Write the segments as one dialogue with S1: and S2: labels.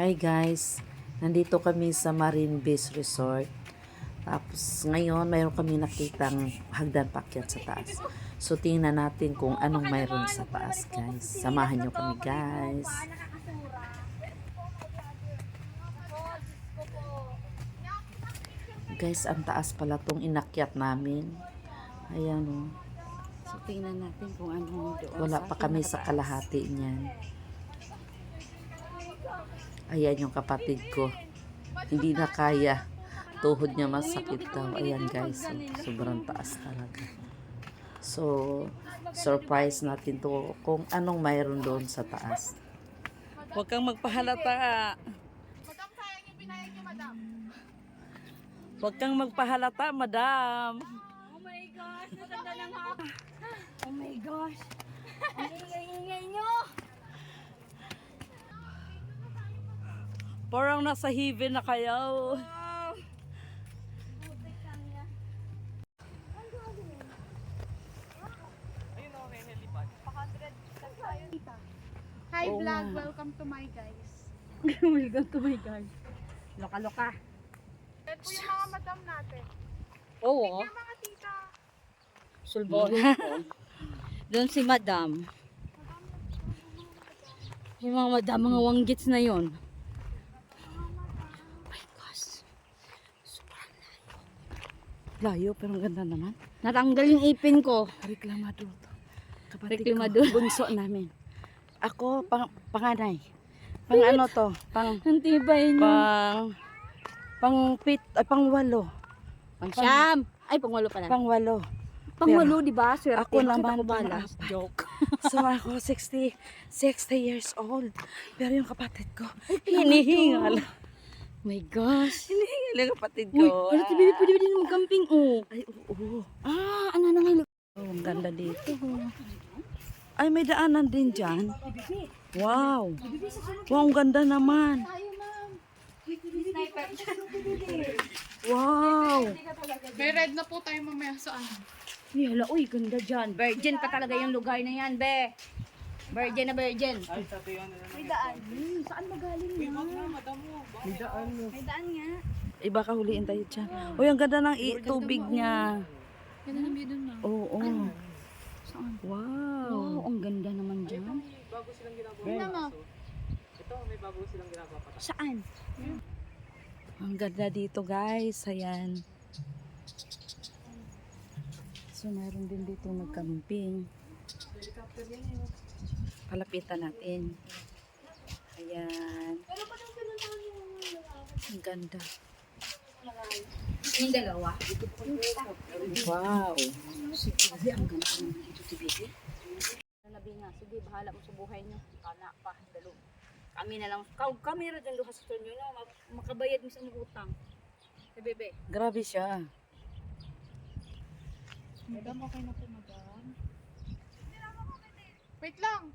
S1: Hi guys, nandito kami sa Marine Beach Resort. Tapos ngayon mayroon kami nakitang hagdan pakyat sa taas. So tingnan natin kung anong mayroon sa taas guys. Samahan nyo kami guys. Guys, ang taas pala tong inakyat namin. Ayan oh.
S2: So, tingnan natin kung ano doon.
S1: Wala pa kami sa kalahati niyan. Ayan yung kapatid ko. Hindi na kaya. Tuhod niya masakit daw. Ayan guys. So, sobrang taas talaga. So, surprise natin to kung anong mayroon doon sa taas.
S2: Huwag kang magpahalata. Huwag kang magpahalata, madam.
S3: Oh my gosh, maganda ng hapa. Oh my gosh. Ang ingay-ingay nyo.
S2: Parang nasa heaven na kayo.
S4: Hi vlog, welcome to my guys.
S3: Welcome to my God. Loka-loka.
S4: Po yung mga madam natin.
S2: Oo.
S4: Yung mga tita.
S3: Sulbon. Doon si Madam. Yung mga madam, mga wanggits na yon. Oh my gosh.
S1: Layo, pero ang ganda naman.
S3: Natanggal yung ipin ko.
S1: Reklamado to. Kapatid
S3: Reklamado.
S1: ko, bunso namin. Ako, pang, panganay. Pang ano to? Pang,
S3: Ang tibay niyo.
S1: pang, pang pit, ay, pang walo.
S3: Pang siyam. Ay, pangwalo pala.
S1: Pang walo.
S3: Pang walo, di ba? Swerte.
S1: Ako naman, pang-apat.
S3: Joke.
S1: So ako 60, 60 years old. Pero yung kapatid ko,
S3: Hinihingal. My gosh.
S1: hinihingal yung kapatid
S3: Uy,
S1: ko.
S3: wala si Bibi, pwede ba din mag-camping? Oh.
S1: Ay, oo.
S3: Ah, ano na ngayon?
S1: Oh, ang ganda dito. Ay, may daanan din dyan. Wow. Wow, ang ganda naman. Wow.
S4: May red na po tayo mamaya sa ano.
S3: Uy, hala, uy, ganda dyan. Virgin pa talaga yung lugar na yan, be. Virgin na virgin.
S4: May daan.
S3: Hmm, saan magaling yan? May daan. May daan nga.
S1: Iba ka huliin tayo dyan. Uy, ang ganda ng i- tubig niya.
S3: Ganda na doon na.
S1: Oo. Oh,
S3: Saan?
S1: Wow.
S3: Wow, ang ganda naman dyan.
S4: Tingnan mo.
S3: Saan?
S1: Ang ganda dito, guys. Ayan. So, meron din dito nagcamping. Palapitan natin. Ayan. Ang ganda.
S3: Yung dalawa.
S1: Wow.
S3: Nabi nga, sige, bahala mo sa buhay niyo. Kana pa, dalo. Kami na lang. Ka kami ra dyan duha sa tunyo Mak- makabayad mo sa mga utang. Eh, bebe.
S1: Grabe siya.
S4: Madam, okay na po. Wait lang.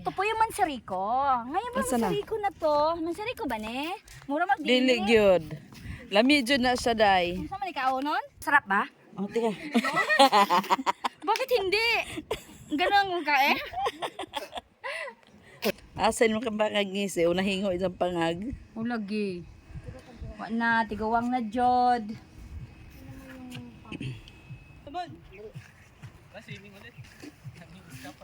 S3: Ito po yung Mansariko. Ngayon ba
S1: Asa na?
S3: Mansariko na to? Mansariko ba ne? Mura
S1: Dili
S3: magdili.
S1: gyud. Lami jud na siya day.
S3: Kung saan man ikaw nun? Sarap ba?
S1: Oh, tika.
S3: Bakit hindi? Ganun ka eh?
S1: Asan mo kang pangagngisi? Unahingo isang pangag.
S3: Ulagi. Wa na, tigawang na jod. Ikaw day.